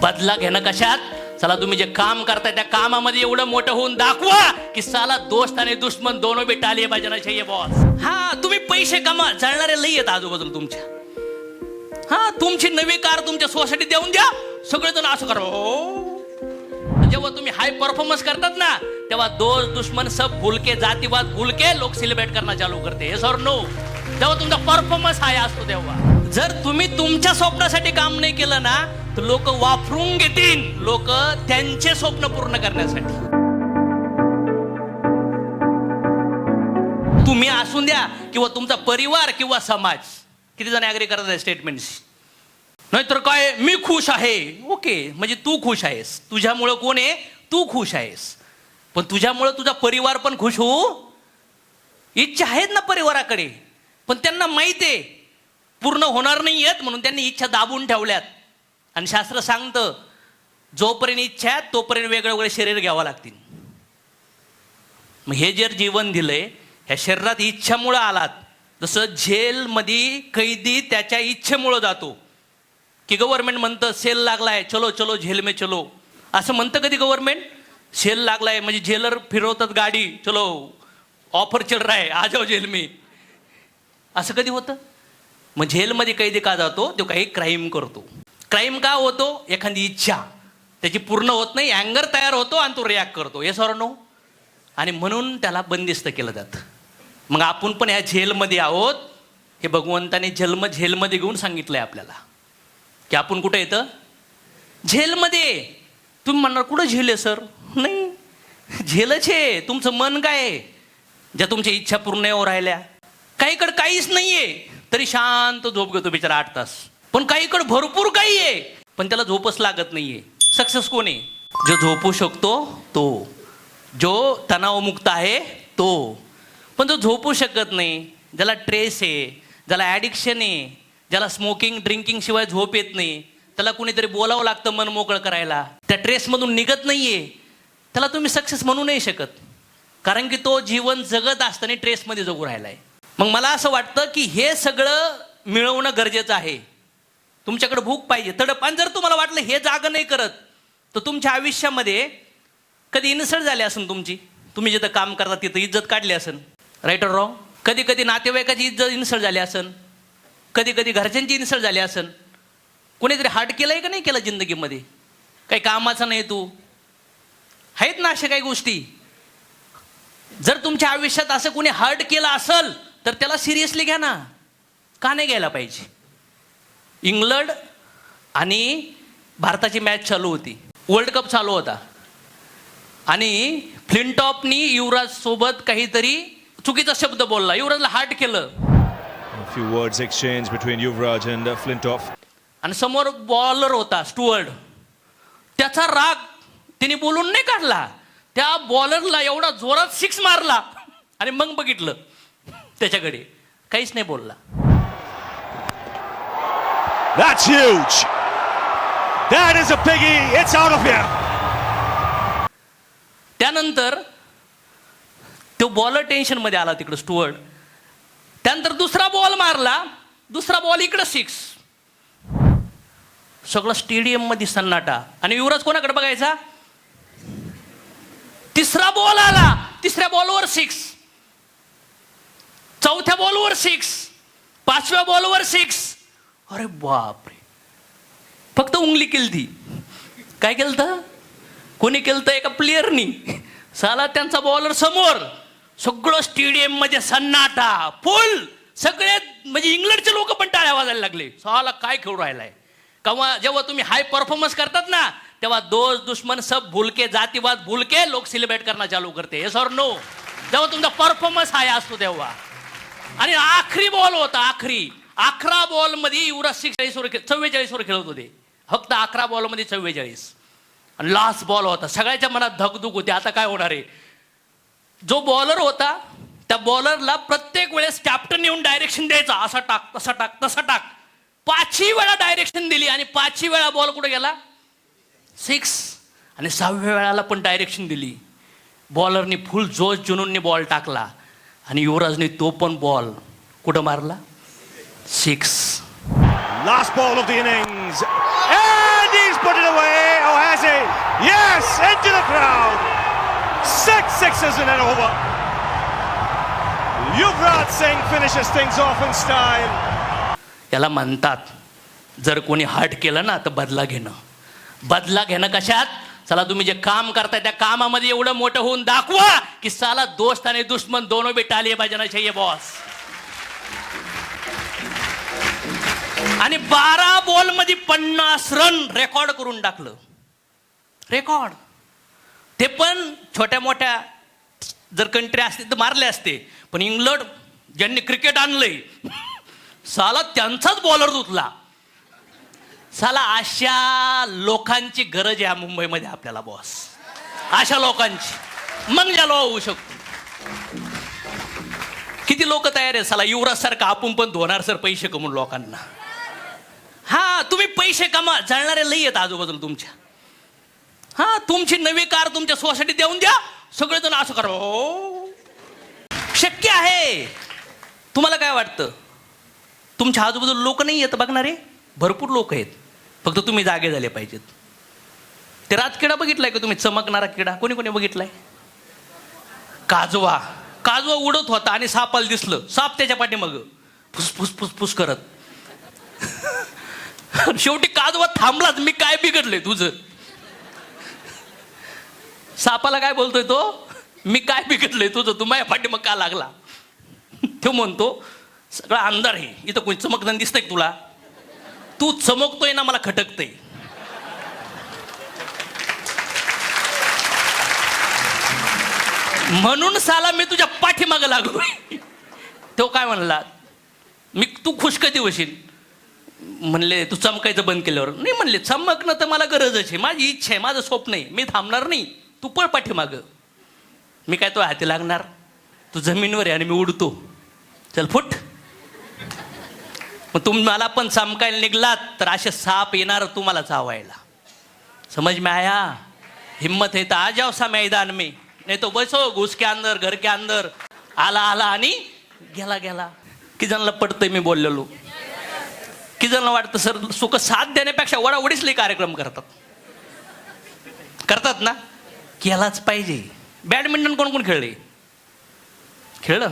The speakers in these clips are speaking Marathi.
बदला घेणं कशात? चला तुम्ही जे काम करताय त्या कामामध्ये एवढं मोठं होऊन दाखवा की साला दोस्त आणि दुश्मन दोन बी टालिये पाहिजे ना चाहिए बॉस हा तुम्ही पैसे कमा जळणारे लई येत आजूबाजूला तुमच्या. हा तुमची नवी कार तुमच्या सोसायटी देऊन द्या सगळेजण असं करा. हो. जेव्हा तुम्ही हाय परफॉर्मन्स करतात ना तेव्हा दोस्त दुश्मन सब भुलके जातीवाद भुलके लोक सेलिब्रेट करणं चालू करते. हे सर नो जेव्हा तुमचा परफॉर्मन्स हाय असतो तेव्हा. जर तुम्ही तुमच्या स्वप्नासाठी काम नाही केलं ना तर लोक वापरून घेतील. लोक त्यांचे स्वप्न पूर्ण करण्यासाठी. तुम्ही असून द्या किंवा तुमचा परिवार किंवा समाज. किती जण ॲग्री करत आहे स्टेटमेंटशी नाहीतर काय मी खुश आहे. ओके म्हणजे तू खुश आहेस. तुझ्यामुळं कोण आहे? तू खुश आहेस. पण तुझ्यामुळं तुझा परिवार पण खुश होऊ इच्छा आहेत ना परिवाराकडे. पण त्यांना माहिती आहे. पूर्ण होणार नाही आहेत म्हणून त्यांनी इच्छा दाबून ठेवल्यात. आणि शास्त्र सांगतं जोपर्यंत इच्छा आहे तोपर्यंत वेगळे वेगळे शरीर घ्यावं लागतील. मग हे जर जीवन दिलंय ह्या शरीरात इच्छामुळं आलात जसं झेलमध्ये कैदी त्याच्या इच्छेमुळं जातो. की गव्हर्नमेंट म्हणतं सेल लागलाय चलो चलो झेल मे चलो. असं म्हणतं कधी गव्हर्नमेंट सेल लागलाय म्हणजे झेलर फिरवतात गाडी चलो ऑफर चल रहा है आ जाओ जेल मी. असं कधी होतं? मग जेलमध्ये कैदी का जातो? तो काही क्राईम करतो. क्राईम का होतो? एखादी इच्छा. त्याची पूर्ण होत नाही अँगर तयार होतो आणि तो रिॲक्ट करतो. हे सर नो आणि म्हणून त्याला बंदिस्त केलं जातं. मग आपण पण ह्या झेलमध्ये आहोत. हे भगवंताने जन्म झेलमध्ये घेऊन सांगितलंय आपल्याला. की आपण कुठं येतं? झेलमध्ये तुम्ही म्हणणार कुठं झेल आहे सर? नाही. झेलच आहे. तुमचं मन काय आहे? ज्या तुमच्या इच्छा पूर्ण हो राहिल्या. काहीकडं काहीच नाही आहे तरी शांत झोप घेतो बिचारा आठ तास. पण काहीकडे भरपूर काही आहे पण त्याला झोपच लागत नाहीये. सक्सेस कोण आहे? जो झोपू शकतो तो. जो तणावमुक्त आहे तो. पण जो झोपू शकत नाही ज्याला ट्रेस आहे ज्याला ॲडिक्शन आहे ज्याला स्मोकिंग ड्रिंकिंग शिवाय झोप येत नाही त्याला कुणीतरी बोलावं लागतं मन मोकळं करायला. त्या ट्रेसमधून निघत नाहीये. त्याला तुम्ही सक्सेस म्हणू नाही शकत. कारण की तो जीवन जगत असताना ट्रेसमध्ये जगू राहिलाय. मग मला असं वाटतं की हे सगळं मिळवणं गरजेचं आहे. तुमच्याकडे भूक पाहिजे. तडप आणि जर तुम्हाला वाटलं हे जागं नाही करत तर तुमच्या आयुष्यामध्ये कधी इन्सल्ट झाली असेल तुमची? तुम्ही जिथं काम करता तिथं इज्जत काढली असेल राईट ऑर रॉंग कधी कधी नातेवाईकाची इज्जत इन्सल्ट झाली असेल कधी कधी घरच्यांची इन्सल्ट झाली असेल कोणीतरी हार्ट आहे का नाही केलं जिंदगीमध्ये? काही कामाचं नाही तू. आहेत ना अशा काही गोष्टी? जर तुमच्या आयुष्यात असं कोणी हर्ट केलं असेल तर त्याला सिरियसली घ्या ना. का नाही घ्यायला पाहिजे? इंग्लंड आणि भारताची मॅच चालू होती. वर्ल्ड कप चालू होता. आणि फ्लिंटॉपनी युवराज सोबत काहीतरी चुकीचा शब्द बोलला. युवराजला हार्ट केलं. Few words exchanged between Yuvraj and uh, Flintoff. आणि समोर बॉलर होता स्टुअर्ड त्याचा राग तिने बोलून नाही काढला. त्या बॉलरला एवढा जोरात सिक्स मारला. आणि मग बघितलं. त्याच्याकडे. काहीच नाही बोलला. That's huge. That is a biggie. It's out of here. त्यानंतर तो बॉलर टेन्शनमध्ये आला तिकडं स्टुअर्ड त्यानंतर दुसरा बॉल मारला. दुसरा बॉल इकडं सिक्स सगळं स्टेडियममध्ये सन्नाटा. आणि युवराज कोणाकडे बघायचा? तिसरा बॉल आला. तिसऱ्या बॉलवर सिक्स चौथ्या बॉलवर सिक्स पाचव्या बॉलवर सिक्स अरे बापरे. फक्त उंगली केली काय केलं तर कोणी केलं तर एका प्लेअरनी साला त्यांचा बॉलर समोर सगळं स्टेडियममध्ये सन्नाटा फुल सगळे म्हणजे इंग्लंडचे लोक पण टाळ्या वाजायला लागले. साला काय खेळू राहिलाय? केव्हा जेव्हा तुम्ही हाय परफॉर्मन्स करतात ना तेव्हा दोस्त दुश्मन सब भूलके जातीवाद भूलके लोक सेलिब्रेट करणं चालू करते. हे सर नो जेव्हा तुमचा परफॉर्मन्स हाय असतो तेव्हा. आणि आखरी बॉल होता आखरी. अकरा बॉलमध्ये युवराज सिंग चाळीसवर खेळ चव्वेचाळीसवर खेळत होते. फक्त अकरा बॉलमध्ये चव्वेचाळीस. आणि लास्ट बॉल होता. सगळ्याच्या मनात धकधुक होती. आता काय होणार आहे? जो बॉलर होता त्या बॉलरला प्रत्येक वेळेस कॅप्टन येऊन डायरेक्शन द्यायचा. असा टाक तसा टाक तसा टाक. पाचही वेळा डायरेक्शन दिली आणि पाचही वेळा बॉल कुठे गेला? सिक्स आणि सहाव्या वेळाला पण डायरेक्शन दिली. बॉलरनी फुल जोश जुनूननी बॉल टाकला. आणि युवराजने तो पण बॉल कुठं मारला? Six last ball of the innings is put it away oh has it yes into the crowd six sixes in an over Yuvraj Singh finishes things off in style याला म्हणतात जर कोणी हार्ट केलं ना तर बदला घेणं. बदला घेणं कशात? चला तुम्ही जे काम करताय त्या कामामध्ये एवढं मोठं होऊन दाखवा की साला दोस्त आणि दुश्मन दोनों बी टालिये बजाना चाहिए बॉस आणि बारा बॉलमध्ये पन्नास रन रेकॉर्ड करून टाकलं. रेकॉर्ड ते पण छोट्या मोठ्या जर कंट्री असते तर मारले असते. पण इंग्लंड ज्यांनी क्रिकेट आणलंय साला त्यांचाच बॉलर धुतला साला अशा लोकांची गरज आहे मुंबईमध्ये आपल्याला बॉस अशा लोकांची. मग ज्या होऊ शकतो. किती लोक तयार आहे साला युवराज सारखा आपण पण धोणार सर पैसे कमवून लोकांना. हा तुम्ही पैसे कमा जळणारे लई आहेत आजूबाजूला तुमच्या. हा तुमची नवी कार तुमच्या सोसायटी देऊन द्या. सगळेजण असं करा "ओ." शक्य आहे. तुम्हाला काय वाटतं? तुमच्या आजूबाजूला लोक नाही येत बघणारे? भरपूर लोक आहेत. फक्त तुम्ही जागे झाले पाहिजेत. ते रातकिडा बघितलाय का तुम्ही? चमकणारा किडा. कोणी कोणी बघितलाय? काजवा. काजवा उडत होता आणि सापाला दिसलं. साप त्याच्या पाठीमाग फुसफुस फुसफुस करत. शेवटी काजवा थांबलाच. मी काय बिघडलंय तुझं? सापाला काय बोलतोय तो? मी काय बिघडलंय तुझं? तू माझ्या पाठीमाग का लागला? तो म्हणतो सगळा अंधार आहे. इथं कोणी चमकदान दिसतंय तुला? तू चमकतोय ना मला खटकतंय. म्हणून साला मी तुझ्या पाठीमाग लागलो तो काय म्हणला मी तू खुश कधी होशील? म्हणले तू चमकायचं बंद केल्यावर. नाही म्हणले चमकणं तर मला गरजच आहे. माझी इच्छा आहे माझं स्वप्न आहे. मी थांबणार नाही. तू पळ पाठीमाग. मी काय तो हाती लागणार? तू जमीनवर आहे आणि मी उडतो. चल फुट. मग तुम्ही मला पण चमकायला निघलात तर असे साप येणार तुम्हाला चावायला समज में आया हिम्मत है तो आ जाओ सा मैदान में. नहीं तो बसो घुस के अंदर घर के अंदर. आला आला आणि गेला गेला. कि जणांना पडतंय मी बोललेलो. कि जणांना वाटतं सर सुख साथ देण्यापेक्षा वडावडीसले कार्यक्रम करतात. करतात ना? केलाच पाहिजे. बॅडमिंटन कोण कोण खेळले? खेळलं?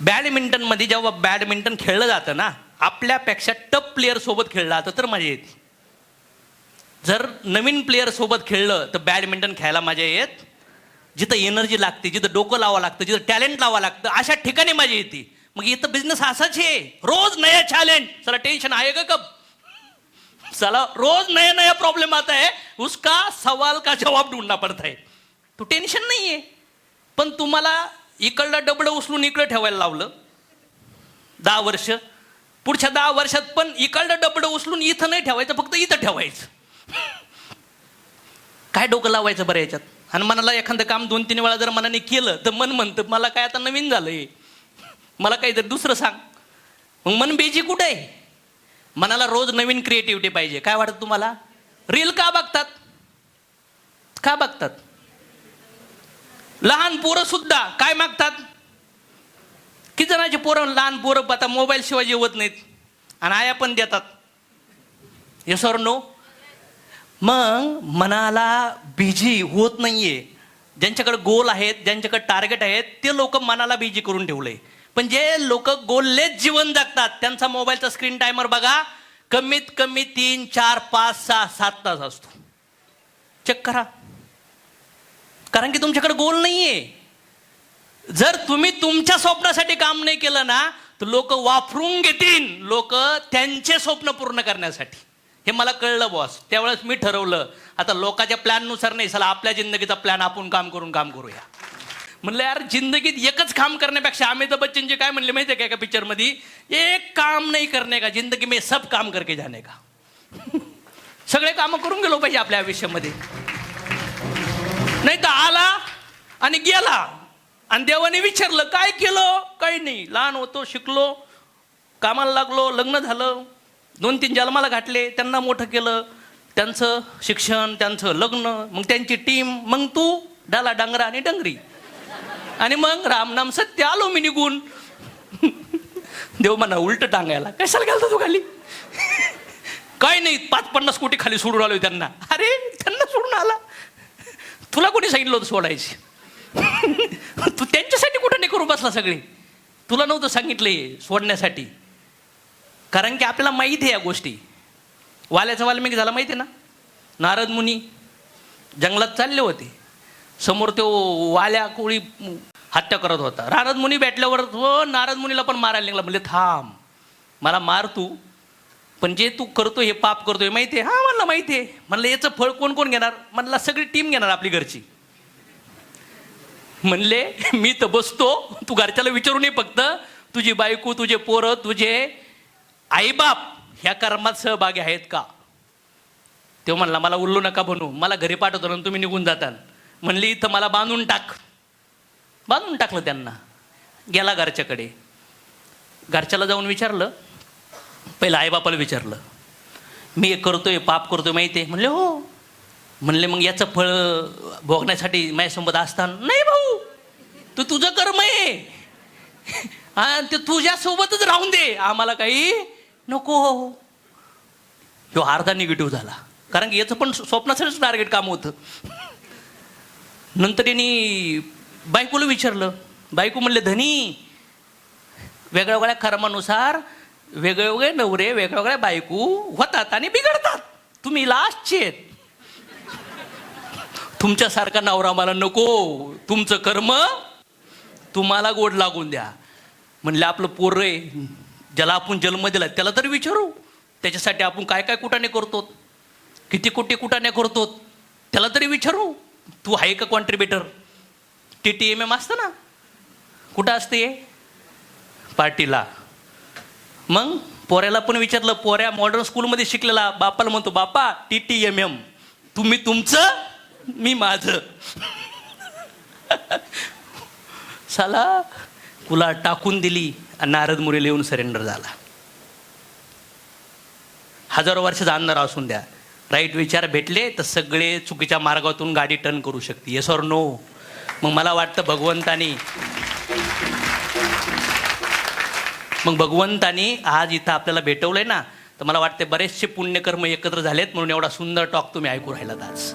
बॅडमिंटनमध्ये जेव्हा बॅडमिंटन खेळलं जातं ना आपल्यापेक्षा टप प्लेअर सोबत खेळला जातं तर मजा येते जर नवीन प्लेअर सोबत खेळलं तर बॅडमिंटन खेळायला मजा येत. जिथं एनर्जी लागते जिथं डोकं लावा लागतं जिथं टॅलेंट लावावं लागतं अशा ठिकाणी मजा येते. मग इथं बिझनेस असाच आहे रोज नया चॅलेंज चला टेन्शन आहे का कब चला रोज नया नया प्रॉब्लम आता है उसका सवाल का जवाब ढूंढना पडत आहे तो टेन्शन नाही आहे पण तुम्हाला इकडलं डबडं उचलून इकडं ठेवायला लावलं. दहा वर्ष. पुढच्या दहा वर्षात पण इकडलं डबडं उचलून इथं नाही ठेवायचं फक्त इथं ठेवायचं. काय डोकं लावायचं बरं याच्यात? आणि मनाला एखादं काम दोन तीन वेळा जर मनाने केलं तर मन म्हणतं मला काय आता नवीन झालंय? मला काहीतरी दुसरं सांग. मग मन बेजी कुठं आहे? मनाला रोज नवीन क्रिएटिव्हिटी पाहिजे. काय वाटतं तुम्हाला? रील का बघतात? का बघतात? लहान पोरं सुद्धा काय मागतात? किती जणांचे पोरं लहान पोरं आता मोबाईल शिवाय जेवत नाहीत? आणि आया पण देतात. येस नो मग मनाला बिझी होत नाहीये. ज्यांच्याकडे गोल आहेत ज्यांच्याकडे टार्गेट आहेत ते लोक मनाला बिझी करून ठेवले पण जे लोक गोललेच जीवन जगतात त्यांचा मोबाईलचा स्क्रीन टायमर बघा कमीत कमी तीन चार पाच सहा सात तास असतो. चेक करा. कारण की तुमच्याकडे गोल नाहीये. जर तुम्ही तुमच्या स्वप्नासाठी काम नाही केलं ना तर लोक वापरून घेतील. लोक त्यांचे स्वप्न पूर्ण करण्यासाठी. हे मला कळलं बॉस त्यावेळेस मी ठरवलं आता लोकांच्या प्लॅननुसार नाही चला आपल्या जिंदगीचा प्लॅन आपण काम करून काम करूया. म्हणलं यार जिंदगीत एकच काम करण्यापेक्षा अमिताभ बच्चनचे काय म्हणले माहिती आहे का एका पिक्चरमध्ये एक काम नाही करणे का जिंदगी में सब काम करके जाने का? सगळे कामं करून गेलो पाहिजे आपल्या आयुष्यामध्ये. नाही तर आला आणि गेला. आणि देवाने विचारलं काय केलं? काही नाही. लहान होतो शिकलो कामाला लागलो लग्न झालं. दोन तीन जन्माला घातले त्यांना मोठं केलं. त्यांचं शिक्षण त्यांचं लग्न मग त्यांची टीम मग तू डाला डांगरा आणि डंगरी. आणि मग रामनाम सत्य आलो मी निघून. देव म्हणा उलट टांगायला कशाला घालतो तू खाली? काय नाही. पाच पन्नास कोटी खाली सोडून आलो त्यांना. अरे त्यांना सोडून आला? तुला कोणी सांगितलं होतं सोडायची? तू त्यांच्यासाठी कुठं नाही करू बसला सगळे? तुला नव्हतं सांगितलंय सोडण्यासाठी. कारण की आपल्याला माहीत आहे या गोष्टी. वाल्याचा वाल्मिक झाला माहिती आहे ना? नारद मुनी जंगलात चालले होते. समोर तो वाल्या कोळी हत्या करत होता. नारद मुनी भेटल्यावर हो नारद मुनीला पण मारायला निघाला. म्हणजे थांब मला मार तू. पण जे तू करतो हे पाप करतोय माहिती आहे? हा मला माहिती आहे. म्हणलं याचं फळ कोण कोण घेणार? म्हणला सगळी टीम घेणार आपली घरची. म्हणले मी तर बसतो. तू घरच्याला विचारू नये फक्त. तुझी बायको तुझे पोरं तुझे आईबाप ह्या कर्मात सहभागी आहेत का? तो म्हणला मला उल्लू नका बनू. मला घरी पाठवतो ना तुम्ही निघून जाताल. म्हणली इथं मला बांधून टाक. बांधून टाकलं त्यांना. गेला घरच्याकडे. घरच्याला जाऊन विचारलं. पहिलं आईबापाला विचारलं. मी हे करतोय पाप करतोय माहिती आहे म्हणले हो. म्हणले मग याचं फळ भोगण्यासाठी माझ्यासोबत असताना नाही भाऊ तू तुझं कर्म आहे. हा ते तुझ्यासोबतच राहून दे आम्हाला काही नको हो. ह्यो अर्धा निगेटिव्ह झाला. कारण की याचं पण स्वप्नासाठीच टार्गेट काम होतं. नंतर यांनी बायकोला विचारलं. बायको म्हणले धनी वेगळ्या वेगळ्या कर्मानुसार वेगळे वेगळे नवरे वेगळ्या वेगळ्या बायको होतात आणि बिघडतात. तुम्ही लास्टचे आहेत. तुमच्यासारखा नवरा मला नको. तुमचं कर्म तुम्हाला गोड लागून द्या. म्हणले आपलं पोर आहे. ज्याला आपण जन्म दिला त्याला तरी विचारू. त्याच्यासाठी आपण काय काय कुटाने करतो किती कुठे कुटाने करतो त्याला तरी विचारू. तू आहे का contributor T T M M असतं ना? कुठं असते पार्टीला. मग पोऱ्याला पण विचारलं पोऱ्या मॉडर्न स्कूलमध्ये शिकलेला बापाला म्हणतो बापा टी टी एम एम तुम्ही तुमचं मी माझं. साला कुला टाकून दिली आणि नारद मुरे येऊन सरेंडर झाला. हजारो वर्षाचा अंधार असून द्या. राईट विचार भेटले तर सगळे चुकीच्या मार्गातून गाडी टर्न करू शकते. येस ऑर नो मग मला वाटतं भगवंतानी मग भगवंतानी आज इथं आपल्याला भेटवलंय ना तर मला वाटते बरेचसे पुण्यकर्म एकत्र झालेत म्हणून एवढा सुंदर टॉक तुम्ही ऐकू राहिलात आज.